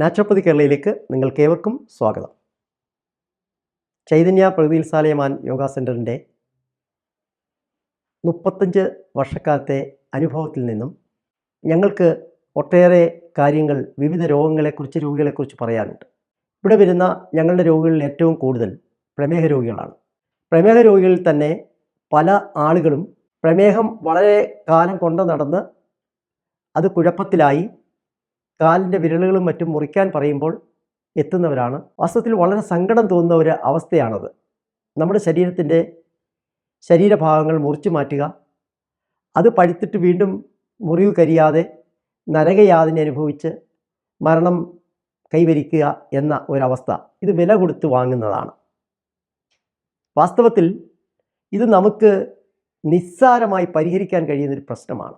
Naturopathy കേരളയിലേക്ക് നിങ്ങൾക്കേവർക്കും സ്വാഗതം. ചൈതന്യ പ്രകൃതിസാലയമാൻ യോഗ സെന്ററിന്റെ മുപ്പത്തഞ്ച് വർഷക്കാലത്തെ അനുഭവത്തിൽ നിന്നും ഞങ്ങൾക്ക് ഒട്ടേറെ കാര്യങ്ങൾ വിവിധ രോഗങ്ങളെക്കുറിച്ച് രോഗികളെക്കുറിച്ച് പറയാനുണ്ട്. ഇവിടെ വരുന്ന ഞങ്ങളുടെ രോഗികളിൽ ഏറ്റവും കൂടുതൽ പ്രമേഹ രോഗികളാണ്. പ്രമേഹ രോഗികളിൽ തന്നെ പല ആളുകളും പ്രമേഹം വളരെ കാലം കൊണ്ട് നടന്ന് അത് കുഴപ്പത്തിലായി കാലിന്റെ വിരലുകളും മറ്റും മുറിക്കാൻ പറയുമ്പോൾ എത്തുന്നവരാണ്. വാസ്തവത്തിൽ വളരെ സങ്കടം തോന്നുന്ന ഒരു അവസ്ഥയാണത്. നമ്മുടെ ശരീരത്തിന്റെ ശരീരഭാഗങ്ങൾ മുറിച്ചു മാറ്റുക. അത് പഴുത്തിട്ട് വീണ്ടും മുറിവ് കരിയാതെ നരകയാതിന് അനുഭവിച്ച് മരണം കൈവരിക്കുക എന്ന ഒരവസ്ഥ. ഇത് വില കൊടുത്ത് വാങ്ങുന്നതാണ്. വാസ്തവത്തിൽ ഇത് നമുക്ക് നിസ്സാരമായി പരിഹരിക്കാൻ കഴിയുന്നൊരു പ്രശ്നമാണ്.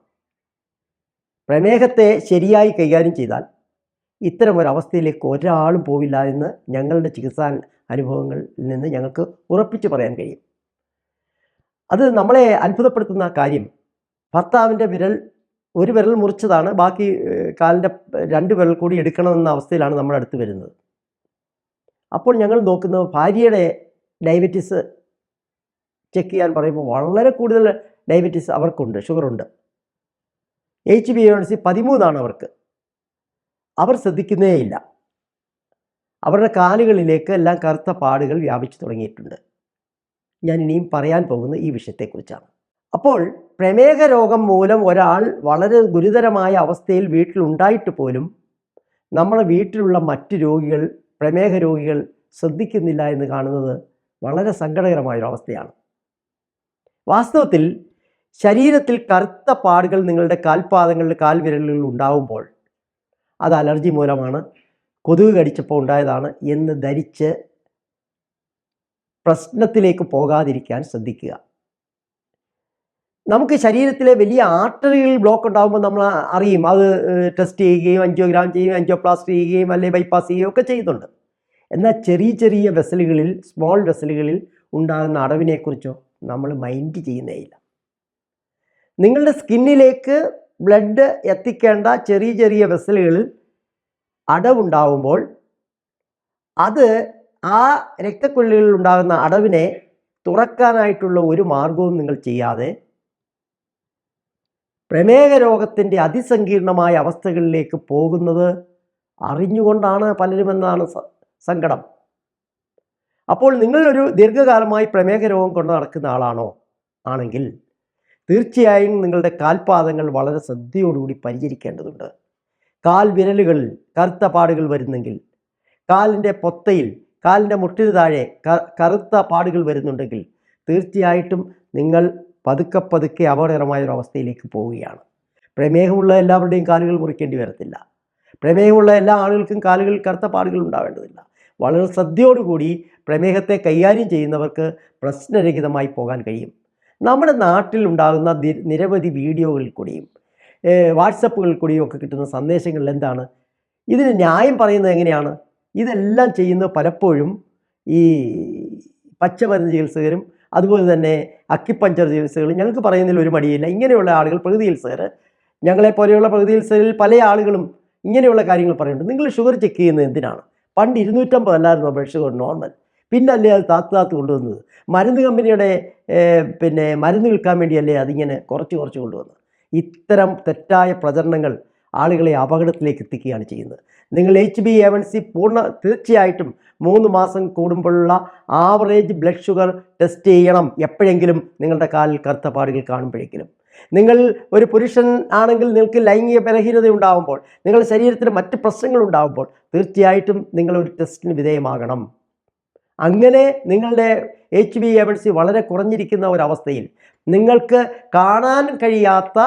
പ്രമേഹത്തെ ശരിയായി കൈകാര്യം ചെയ്താൽ ഇത്തരം ഒരവസ്ഥയിലേക്ക് ഒരാളും പോവില്ല എന്ന് ഞങ്ങളുടെ ചികിത്സാ അനുഭവങ്ങളിൽ നിന്ന് ഞങ്ങൾക്ക് ഉറപ്പിച്ചു പറയാൻ കഴിയും. അത് നമ്മളെ അത്ഭുതപ്പെടുത്തുന്ന കാര്യം. ഭർത്താവിന്റെ വിരൽ ഒരു വിരൽ മുറിച്ചതാണ് ബാക്കി കാലിന്റെ രണ്ട് വിരൽ കൂടി എടുക്കണമെന്ന അവസ്ഥയിലാണ് നമ്മുടെ അടുത്ത് വരുന്നത്. അപ്പോൾ ഞങ്ങൾ നോക്കുന്നത് ഭാര്യയുടെ ഡയബറ്റീസ് ചെക്ക് ചെയ്യാൻ പറയുമ്പോൾ വളരെ കൂടുതൽ ഡയബറ്റീസ് അവർക്കുണ്ട് ഷുഗറുണ്ട്. എച്ച് ബി എ പതിമൂന്നാണ് അവർക്ക്. അവർ ശ്രദ്ധിക്കുന്നേയില്ല അവരുടെ കാലുകളിലേക്ക് എല്ലാം കറുത്ത പാടുകൾ വ്യാപിച്ചു തുടങ്ങിയിട്ടുണ്ട്. ഞാൻ ഇനിയും പറയാൻ പോകുന്ന ഈ വിഷയത്തെക്കുറിച്ചാണ്. അപ്പോൾ പ്രമേഹ രോഗം മൂലം ഒരാൾ വളരെ ഗുരുതരമായ അവസ്ഥയിൽ വീട്ടിലുണ്ടായിട്ട് പോലും നമ്മുടെ വീട്ടിലുള്ള മറ്റ് രോഗികൾ പ്രമേഹ രോഗികൾ ശ്രദ്ധിക്കുന്നില്ല എന്ന് കാണുന്നത് വളരെ സങ്കടകരമായൊരവസ്ഥയാണ്. വാസ്തവത്തിൽ ശരീരത്തിൽ കറുത്ത പാടുകൾ നിങ്ങളുടെ കാൽപാദങ്ങളിൽ കാൽവിരലുകളിൽ ഉണ്ടാവുമ്പോൾ അത് അലർജി മൂലമാണ്. കൊതുക് കടിച്ചപ്പോൾ ഉണ്ടായതാണ് എന്ന് ധരിച്ച് പ്രശ്നത്തിലേക്ക് പോകാതിരിക്കാൻ ശ്രദ്ധിക്കുക. നമുക്ക് ശരീരത്തിലെ വലിയ ആർട്ടറികൾ ബ്ലോക്ക് ഉണ്ടാകുമ്പോൾ നമ്മൾ അറിയും. അത് ടെസ്റ്റ് ചെയ്യുകയും അഞ്ചോഗ്രാം ചെയ്യുകയും അഞ്ചോപ്ലാസ്റ്റ് ചെയ്യുകയും അല്ലെങ്കിൽ ബൈപ്പാസ് ചെയ്യുകയും ഒക്കെ ചെയ്യുന്നുണ്ട്. എന്നാൽ ചെറിയ ചെറിയ വെസലുകളിൽ സ്മോൾ വെസലുകളിൽ ഉണ്ടാകുന്ന അടവിനെക്കുറിച്ചോ നമ്മൾ മൈൻഡ് ചെയ്യുന്നേയില്ല നിങ്ങളുടെ സ്കിന്നിലേക്ക് ബ്ലഡ് എത്തിക്കേണ്ട ചെറിയ ചെറിയ വെസലുകളിൽ അടവുണ്ടാവുമ്പോൾ അത് ആ രക്തക്കൊള്ളികളിൽ ഉണ്ടാകുന്ന അടവിനെ തുറക്കാനായിട്ടുള്ള ഒരു മാർഗവും നിങ്ങൾ ചെയ്യാതെ പ്രമേഹ രോഗത്തിന്റെ അതിസങ്കീർണമായ അവസ്ഥകളിലേക്ക് പോകുന്നത് അറിഞ്ഞുകൊണ്ടാണ് പലരുമെന്നാണ് സങ്കടം. അപ്പോൾ നിങ്ങളൊരു ദീർഘകാലമായി പ്രമേഹ രോഗം കൊണ്ട് നടക്കുന്ന ആളാണോ? ആണെങ്കിൽ തീർച്ചയായും നിങ്ങളുടെ കാൽപാദങ്ങൾ വളരെ ശ്രദ്ധയോടുകൂടി പരിചരിക്കേണ്ടതുണ്ട്. കാൽ വിരലുകളിൽ കറുത്ത പാടുകൾ വരുന്നെങ്കിൽ കാലിന്റെ പൊത്തയിൽ കാലിന്റെ മുട്ടിന് താഴെ കറുത്ത പാടുകൾ വരുന്നുണ്ടെങ്കിൽ തീർച്ചയായിട്ടും നിങ്ങൾ പതുക്കെ പതുക്കെ അപകടകരമായ ഒരു അവസ്ഥയിലേക്ക് പോവുകയാണ്. പ്രമേഹമുള്ള എല്ലാവരുടെയും കാലുകൾ മുറിക്കേണ്ടി വരത്തില്ല. പ്രമേഹമുള്ള എല്ലാ ആളുകൾക്കും കാലുകളിൽ കറുത്ത പാടുകൾ ഉണ്ടാവേണ്ടതില്ല. വളരെ ശ്രദ്ധയോടുകൂടി പ്രമേഹത്തെ കൈകാര്യം ചെയ്യുന്നവർക്ക് പ്രശ്നരഹിതമായി പോകാൻ കഴിയും. നമ്മുടെ നാട്ടിൽ ഉണ്ടാകുന്ന നിരവധി വീഡിയോകളിൽ കൂടിയും വാട്സപ്പുകളിൽ കൂടിയും ഒക്കെ കിട്ടുന്ന സന്ദേശങ്ങളിൽ എന്താണ്? ഇതിന് ന്യായം പറയുന്നത് എങ്ങനെയാണ്? ഇതെല്ലാം ചെയ്യുന്നത് പലപ്പോഴും ഈ പച്ചമരുന്ന് ചികിത്സകരും അതുപോലെ തന്നെ അക്കിപ്പഞ്ചർ ചികിത്സകളും ഞങ്ങൾക്ക് പറയുന്നതിൽ ഒരു മടിയില്ല. ഇങ്ങനെയുള്ള ആളുകൾ പ്രകൃതി ചികിത്സകർ ഞങ്ങളെപ്പോലെയുള്ള പ്രകൃതി ചികിത്സകരിൽ പല ആളുകളും ഇങ്ങനെയുള്ള കാര്യങ്ങൾ പറയുന്നുണ്ട്. നിങ്ങൾ ഷുഗർ ചെക്ക് ചെയ്യുന്നത് എന്തിനാണ്? പണ്ട് ഇരുന്നൂറ്റമ്പത് അല്ലായിരുന്നു ഷുഗർ നോർമൽ? പിന്നല്ലേ അത് താത്ത് താത്ത് കൊണ്ടുവന്നത്? മരുന്ന് കമ്പനിയുടെ പിന്നെ മരുന്ന് വിൽക്കാൻ വേണ്ടിയല്ലേ അതിങ്ങനെ കുറച്ച് കുറച്ച് കൊണ്ടുവന്നത്? ഇത്തരം തെറ്റായ പ്രചരണങ്ങൾ ആളുകളെ അപകടത്തിലേക്ക് എത്തിക്കുകയാണ് ചെയ്യുന്നത്. നിങ്ങൾ H B A one C പൂർണ തീർച്ചയായിട്ടും മൂന്ന് മാസം കൂടുമ്പോഴുള്ള ആവറേജ് ബ്ലഡ് ഷുഗർ ടെസ്റ്റ് ചെയ്യണം എപ്പോഴെങ്കിലും നിങ്ങളുടെ കാലിൽ കറുത്ത പാടുകൾ കാണുമ്പോഴെങ്കിലും. നിങ്ങൾ ഒരു പുരുഷൻ ആണെങ്കിൽ നിങ്ങൾക്ക് ലൈംഗിക ബലഹീനത ഉണ്ടാകുമ്പോൾ നിങ്ങളുടെ ശരീരത്തിന് മറ്റ് പ്രശ്നങ്ങൾ ഉണ്ടാകുമ്പോൾ തീർച്ചയായിട്ടും നിങ്ങളൊരു ടെസ്റ്റിന് വിധേയമാകണം. അങ്ങനെ നിങ്ങളുടെ എച്ച് ബി എ സി വളരെ കുറഞ്ഞിരിക്കുന്ന ഒരവസ്ഥയിൽ നിങ്ങൾക്ക് കാണാൻ കഴിയാത്ത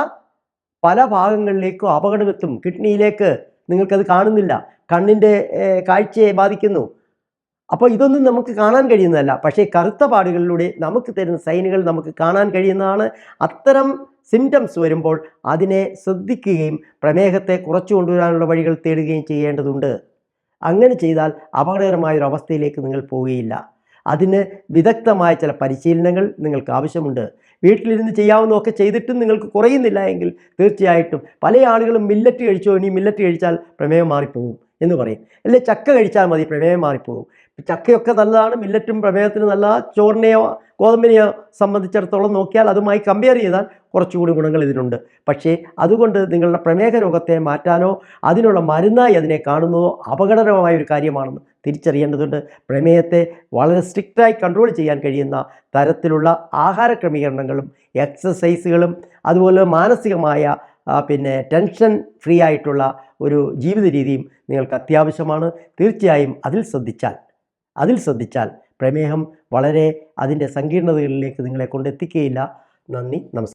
പല ഭാഗങ്ങളിലേക്കും അപകടമെത്തും. കിഡ്നിയിലേക്ക് നിങ്ങൾക്കത് കാണുന്നില്ല. കണ്ണിന്റെ കാഴ്ചയെ ബാധിക്കുന്നു. അപ്പോൾ ഇതൊന്നും നമുക്ക് കാണാൻ കഴിയുന്നതല്ല. പക്ഷേ കറുത്ത പാടുകളിലൂടെ നമുക്ക് തരുന്ന സൈനുകൾ നമുക്ക് കാണാൻ കഴിയുന്നതാണ്. അത്തരം സിംറ്റംസ് വരുമ്പോൾ അതിനെ ശ്രദ്ധിക്കുകയും പ്രമേഹത്തെ കുറച്ചു കൊണ്ടുവരാനുള്ള വഴികൾ തേടുകയും ചെയ്യേണ്ടതുണ്ട്. അങ്ങനെ ചെയ്താൽ അപകടകരമായ ഒരു അവസ്ഥയിലേക്ക് നിങ്ങൾ പോവുകയില്ല. അതിന് വിദഗ്ധമായ ചില പരിശീലനങ്ങൾ നിങ്ങൾക്ക് ആവശ്യമുണ്ട്. വീട്ടിലിരുന്ന് ചെയ്യാവുന്നതൊക്കെ ചെയ്തിട്ടും നിങ്ങൾക്ക് കുറയുന്നില്ല എങ്കിൽ തീർച്ചയായിട്ടും പല ആളുകളും മില്ലറ്റ് കഴിച്ചോ ഇനി മില്ലറ്റ് കഴിച്ചാൽ പ്രമേയം മാറിപ്പോകും എന്ന് പറയും. അല്ലെ ചക്ക കഴിച്ചാൽ മതി പ്രമേയം മാറിപ്പോകും. ചക്കയൊക്കെ നല്ലതാണ് മില്ലറ്റും പ്രമേയത്തിന് നല്ല ചോറിനെയോ ഗോതമ്പിനെയോ സംബന്ധിച്ചിടത്തോളം നോക്കിയാൽ അതുമായി കമ്പയർ ചെയ്താൽ കുറച്ചുകൂടി ഗുണങ്ങൾ ഇതിനുണ്ട് പക്ഷേ അതുകൊണ്ട് നിങ്ങളുടെ പ്രമേഹ രോഗത്തെ മാറ്റാനോ അതിനുള്ള മരുന്നായി അതിനെ കാണുന്നതോ അപകടകരമായ ഒരു കാര്യമാണെന്ന് തിരിച്ചറിയേണ്ടതുണ്ട്. പ്രമേയത്തെ വളരെ സ്ട്രിക്റ്റായി കൺട്രോൾ ചെയ്യാൻ കഴിയുന്ന തരത്തിലുള്ള ആഹാര ക്രമീകരണങ്ങളും എക്സസൈസുകളും അതുപോലെ മാനസികമായ പിന്നെ ടെൻഷൻ ഫ്രീ ആയിട്ടുള്ള ഒരു ജീവിത രീതിയും നിങ്ങൾക്ക് അത്യാവശ്യമാണ്. തീർച്ചയായും അതിൽ ശ്രദ്ധിച്ചാൽ അതിൽ ശ്രദ്ധിച്ചാൽ പ്രമേഹം വളരെ അതിന്റെ സങ്കീർണതകളിലേക്ക് നിങ്ങളെ കൊണ്ടെത്തിക്കുകയില്ല നന്ദി നമസ്കാരം.